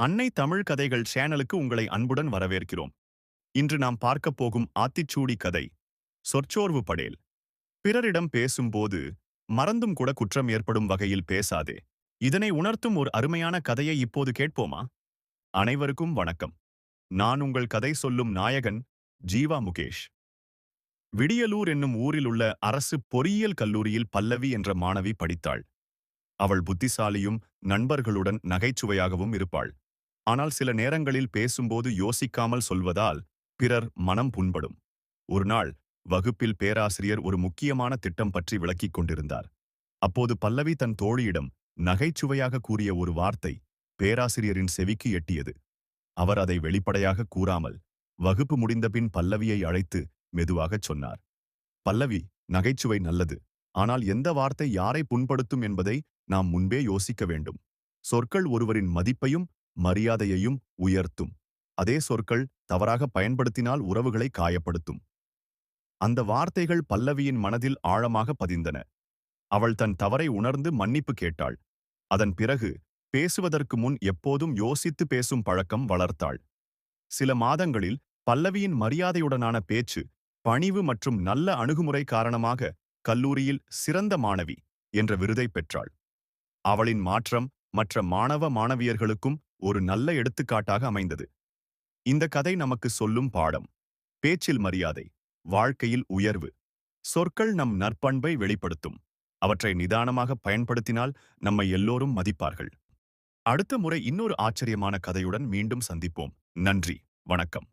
அன்னை தமிழ் கதைகள் சேனலுக்கு உங்களை அன்புடன் வரவேற்கிறோம். இன்று நாம் பார்க்கப் போகும் ஆத்திச்சூடி கதை சொற்சோர்வு படேல். பிறரிடம் பேசும்போது மறந்தும் கூட குற்றம் ஏற்படும் வகையில் பேசாதே. இதனை உணர்த்தும் ஒரு அருமையான கதையை இப்போது கேட்போமா? அனைவருக்கும் வணக்கம். நான் உங்கள் கதை சொல்லும் நாயகன் ஜீவா முகேஷ். விடியலூர் என்னும் ஊரில் உள்ள அரசு பொறியியல் கல்லூரியில் பல்லவி என்ற மாணவி படித்தாள். அவள் புத்திசாலியும் நண்பர்களுடன் நகைச்சுவையாகவும் இருப்பாள். ஆனால் சில நேரங்களில் பேசும்போது யோசிக்காமல் சொல்வதால் பிறர் மனம் புண்படும். ஒருநாள் வகுப்பில் பேராசிரியர் ஒரு முக்கியமான திட்டம் பற்றி விளக்கிக் கொண்டிருந்தார். அப்போது பல்லவி தன் தோழியிடம் நகைச்சுவையாக கூறிய ஒரு வார்த்தை பேராசிரியரின் செவிக்கு எட்டியது. அவர் அதை வெளிப்படையாக கூறாமல் வகுப்பு முடிந்தபின் பல்லவியை அழைத்து மெதுவாகச் சொன்னார். பல்லவி நகைச்சுவை நல்லது. ஆனால் எந்த வார்த்தை யாரை புண்படுத்தும் என்பதை நாம் முன்பே யோசிக்க வேண்டும். சொற்கள் ஒருவரின் மதிப்பையும் மரியாதையையும் உயர்த்தும். அதே சொற்கள் தவறாக பயன்படுத்தினால் உறவுகளை காயப்படுத்தும். அந்த வார்த்தைகள் பல்லவியின் மனதில் ஆழமாக பதிந்தன. அவள் தன் தவறை உணர்ந்து மன்னிப்பு கேட்டாள். அதன் பிறகு பேசுவதற்கு முன் எப்போதும் யோசித்து பேசும் பழக்கம் வளர்த்தாள். சில மாதங்களில் பல்லவியின் மரியாதையுடனான பேச்சு பணிவு மற்றும் நல்ல அணுகுமுறை காரணமாக கல்லூரியில் சிறந்த மாணவி என்ற விருதை பெற்றாள். அவளின் மாற்றம் மற்ற மாணவ மாணவியர்களுக்கும் ஒரு நல்ல எடுத்துக்காட்டாக அமைந்தது. இந்த கதை நமக்கு சொல்லும் பாடம் பேச்சில் மரியாதை வாழ்க்கையில் உயர்வு சொற்கள் நம் நற்பண்பை வெளிப்படுத்தும். அவற்றை நிதானமாக பயன்படுத்தினால் நம்மை எல்லோரும் மதிப்பார்கள். அடுத்த முறை இன்னொரு ஆச்சரியமான கதையுடன் மீண்டும் சந்திப்போம். நன்றி வணக்கம்.